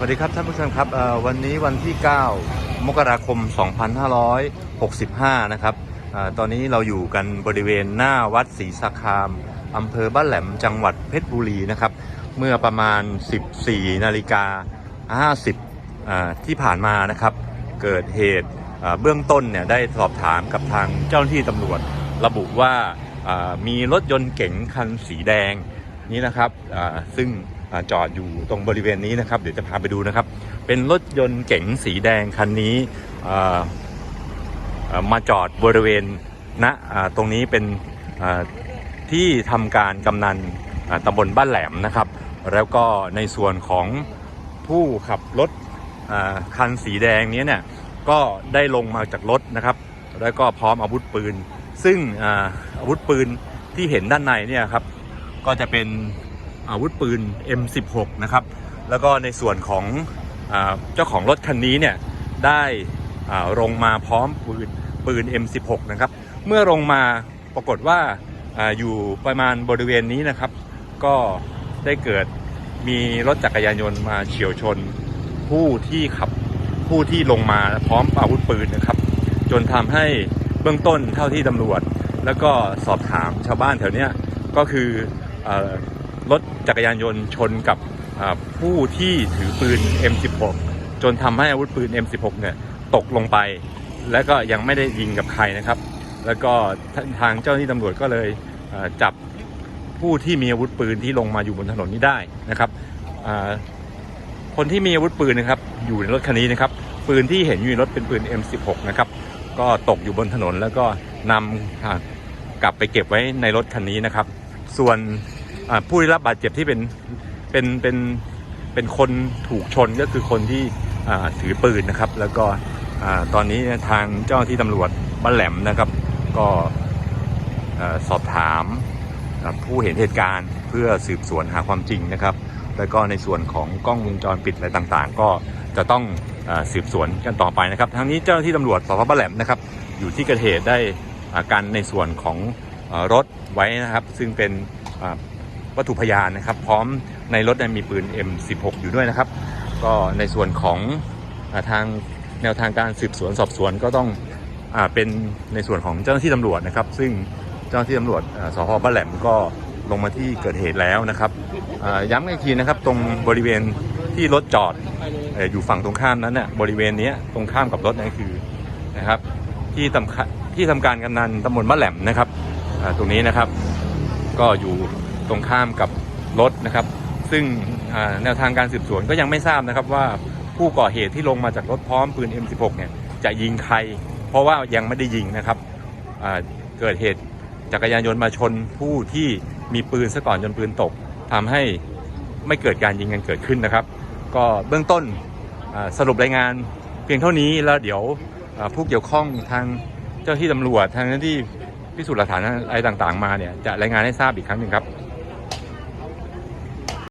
สวัสดีครับท่านผู้ชมครับวันนี้วันที่ 9 มกราคม 2565 นะครับอตอนนี้เราอยู่กันบริเวณหน้าวัดศรีสาคามอำเภอบ้านแหลมจังหวัดเพชรบุรีนะครับ เมื่อประมาณ 14 นาฬิกา 50 ที่ผ่านมานะครับ เกิดเหตุเบื้องต้นเนี่ยได้สอบถามกับทางเจ้าหน้าที่ตำรวจ ระบุว่ามีรถยนต์เก๋งคันสีแดงนี่นะครับซึ่ง จอดอยู่ตรงบริเวณนี้นะครับ เดี๋ยวจะพาไปดูนะครับ เป็นรถยนต์เก๋งสีแดงคันนี้มาจอดบริเวณณอ่าตรงนี้เป็นที่ทำการกำนันอ่าตำบลบ้านแหลมนะครับ แล้วก็ในส่วนของผู้ขับรถคันสีแดงนี้เนี่ยก็ได้ลงมาจากรถนะครับ แล้วก็พร้อมอาวุธปืน ซึ่งออาวุธปืนที่เห็นด้านในเนี่ยครับ ก็จะเป็น อาวุธปืน M16 นะครับ แล้วก็ในส่วนของอเจ้าของรถคันนี้เนี่ยได้ลงมาพร้อมปืนปืน M16 นะครับ เมื่อลงมาปรากฏว่าออยู่ประมาณบริเวณนี้นะครับ ก็ได้เกิดมีรถจักรยานยนต์มาเฉียวชนผู้ที่ขับผู้ที่ลงมาพร้อมอาวุธปืนนะครับ จนทำให้เบื้องต้นเท่าที่ตำรวจ แล้วก็สอบถามชาวบ้านแถวเนี้ยก็คืออ รถจักรยานยนต์ชนกับผู้ที่ถือปืน M16 จนทำให้อาวุธปืน M16 เนี่ยตกลงไป และก็ยังไม่ได้ยิงกับใครนะครับ แล้วก็ทางเจ้าหน้าที่ตำรวจก็เลยจับผู้ที่มีอาวุธปืนที่ลงมาอยู่บนถนนนี้ได้นะครับคนที่มีอาวุธปืนนะครับอยู่ในรถคันนี้นะครับปืนที่เห็นอยู่ในรถเป็นปืน M16 นะครับก็ตกอยู่บนถนนแล้วก็นำกลับไปเก็บไว้ในรถคันนี้นะครับ ส่วน ผู้ได้รับบาดเจ็บที่เป็นเป็นเป็นเป็นคนถูกชนก็คือคนที่ถือปืนนะครับ แล้วก็ตอนนี้ทางเจ้าที่ตำรวจบ้านแหลมนะครับ ก็สอบถามผู้เห็นเหตุการณ์เพื่อสืบสวนหาความจริงนะครับ แล้วก็ในส่วนของกล้องวงจรปิดอะไรต่างๆ ก็จะต้องอสืบสวนกันต่อไปนะครับทั้งนี้เจ้าหน้าที่ตำรวจสพบ้านแหลมนะครับอยู่ที่เกิดเหตุได้อากันในส่วนของอรถไว้นะครับ ซึ่งเป็น วัตถุพยานนะครับ พร้อมในรถมีปืน M16 อยู่ด้วยนะครับ ก็ในส่วนของอทางแนวทางการสืบสวนสอบสวนก็ต้องอเป็นในส่วนของเจ้าหน้าที่ตำรวจนะครับ ซึ่งเจ้าหน้าที่ตำรวจสพบ้านแหลมก็ลงมาที่เกิดเหตุแล้วนะครับย้ำอีกทีนะครับตรงบริเวณที่รถจอดออยู่ฝั่งตรงข้ามนั้นเนี่ยบริเวณนี้ตรงข้ามกับรถนั่นคือนะครับที่ทำที่ทำการกำนันตำบลบ้านแหลมนะครับตรงนี้นะครับก็อยู่ ตรงข้ามกับรถนะครับ ซึ่งแนวทางการสืบสวนก็ยังไม่ทราบนะครับว่าผู้ก่อเหตุที่ลงมาจากรถพร้อมปืน M16 เนี่ยจะยิงใคร เพราะว่ายังไม่ได้ยิงนะครับเกิดเหตุจักรยานยนต์มาชนผู้ที่มีปืนซะก่อนจนปืนตกทำให้ไม่เกิดการยิงกันเกิดขึ้นนะครับ ก็เบื้องต้นสรุปรายงานเพียงเท่านี้แล้วเดี๋ยวผู้เกี่ยวข้องทางเจ้าหน้าที่ตำรวจทางเจ้าหน้าที่พิสูจน์หลักฐานอะไรต่างๆมาเนี่ยจะรายงานให้ทราบอีกครั้งหนึ่งครับ